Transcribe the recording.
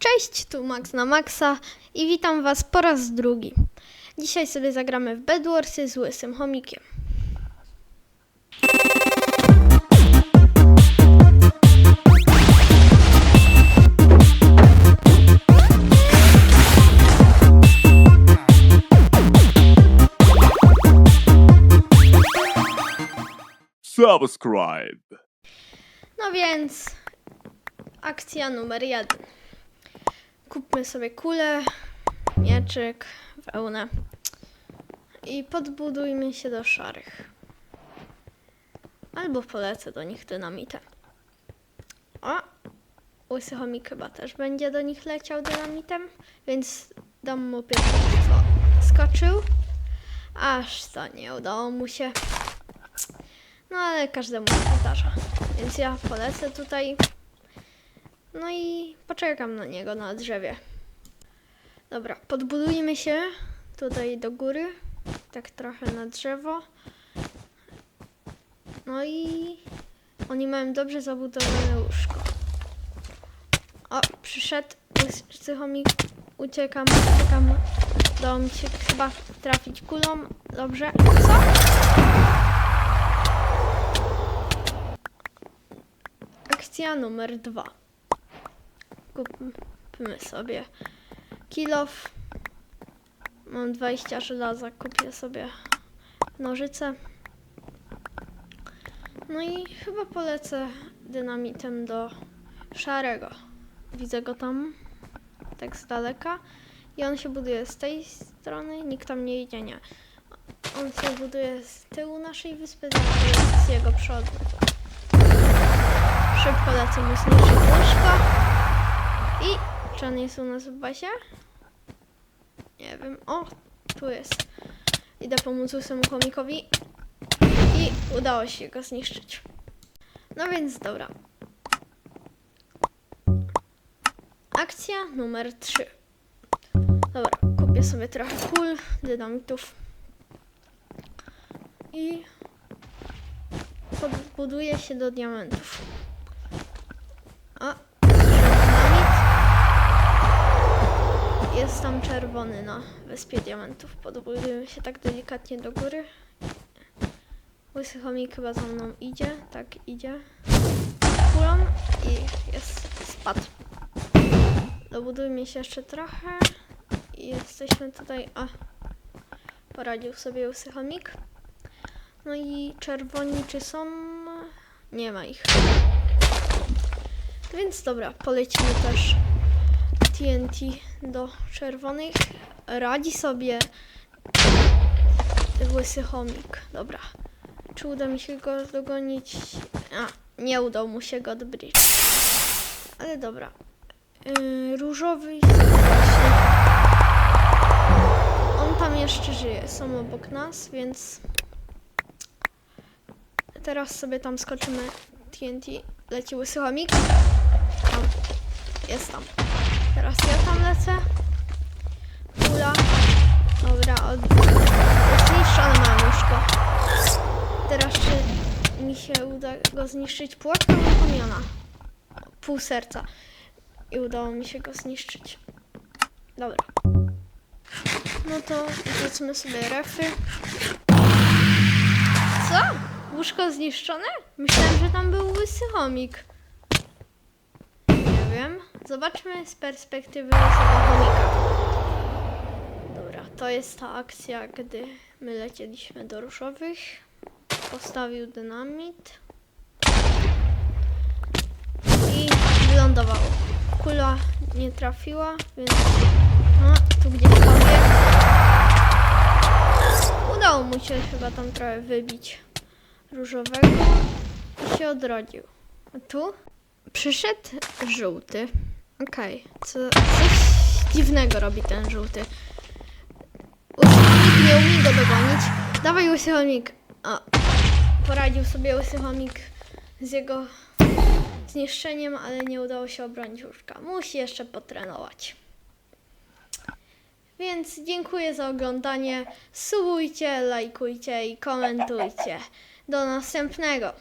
Cześć, tu Max na Maxa i witam Was po raz drugi. Dzisiaj sobie zagramy w Bedwarsy z łysym chomikiem. Subscribe. No więc akcja numer jeden. Kupmy sobie kulę, mieczyk, wełnę i podbudujmy się do szarych. Albo polecę do nich dynamitem. O! Łysy chomik chyba też będzie do nich leciał dynamitem, więc dam mu pierwszeństwo. Skoczył, aż to nie udało mu się. No ale każdemu się zdarza. Więc ja polecę tutaj. No i poczekam na niego na drzewie. Dobra, podbudujmy się tutaj do góry. Tak trochę na drzewo. No i oni mają dobrze zabudowane łóżko. O, przyszedł łysy chomik. Uciekam, uciekam. Udało mi się chyba trafić kulą. Dobrze. Co? Akcja numer dwa. Kupmy sobie kilof. Mam 20 żelaza, kupię sobie nożyce. No i chyba polecę dynamitem do szarego. Widzę go tam, tak z daleka. I on się buduje z tej strony, nikt tam nie idzie, nie. On się buduje z tyłu naszej wyspy, z jego przodu. Szybko lecę mu zniszczyć łóżko. I czy on jest u nas w bazie? Nie wiem. O, tu jest. Idę pomóc łysemu chomikowi. I udało się go zniszczyć. No więc dobra. Akcja numer 3. Dobra, kupię sobie trochę kul, dynamitów. I podbuduję się do diamentów. Wyspie diamentów. Podbudujemy się tak delikatnie do góry. Łysy chomik chyba za mną idzie. Tak, idzie. Kulą i jest spadł. Dobudujmy się jeszcze trochę. I jesteśmy tutaj. A, poradził sobie łysy chomik. No i czerwoni czy są? Nie ma ich. Więc dobra, polecimy też TNT do czerwonych. Radzi sobie łysy chomik. Dobra. Czy uda mi się go dogonić? A, nie udał mu się go odbryć. Ale dobra. Yy, różowy. On tam jeszcze żyje. Są obok nas, więc teraz sobie tam skoczymy TNT. Leci łysy chomik. Tam. Jest tam. Teraz ja tam lecę. Się uda go zniszczyć płotką ramiona. Pół serca. I udało mi się go zniszczyć. Dobra. No to rzucmy sobie refy. Co? Łóżko zniszczone? Myślałem, że tam był łysy chomik. Nie wiem. Zobaczmy z perspektywy łysego chomika. Dobra, to jest ta akcja, gdy my lecieliśmy do różowych. Postawił dynamit. I wylądował. Kula nie trafiła, więc... No, tu gdzieś powie. Udało mu się chyba tam trochę wybić różowego i się odrodził. A tu przyszedł żółty. Okej, co coś dziwnego robi ten żółty. Łysychomik nie umie go dogonić. Dawaj łysychomik. O, poradził sobie łysychomik z jego zniszczeniem, ale nie udało się obronić łóżka. Musi jeszcze potrenować. Więc dziękuję za oglądanie. Subujcie, lajkujcie i komentujcie. Do następnego.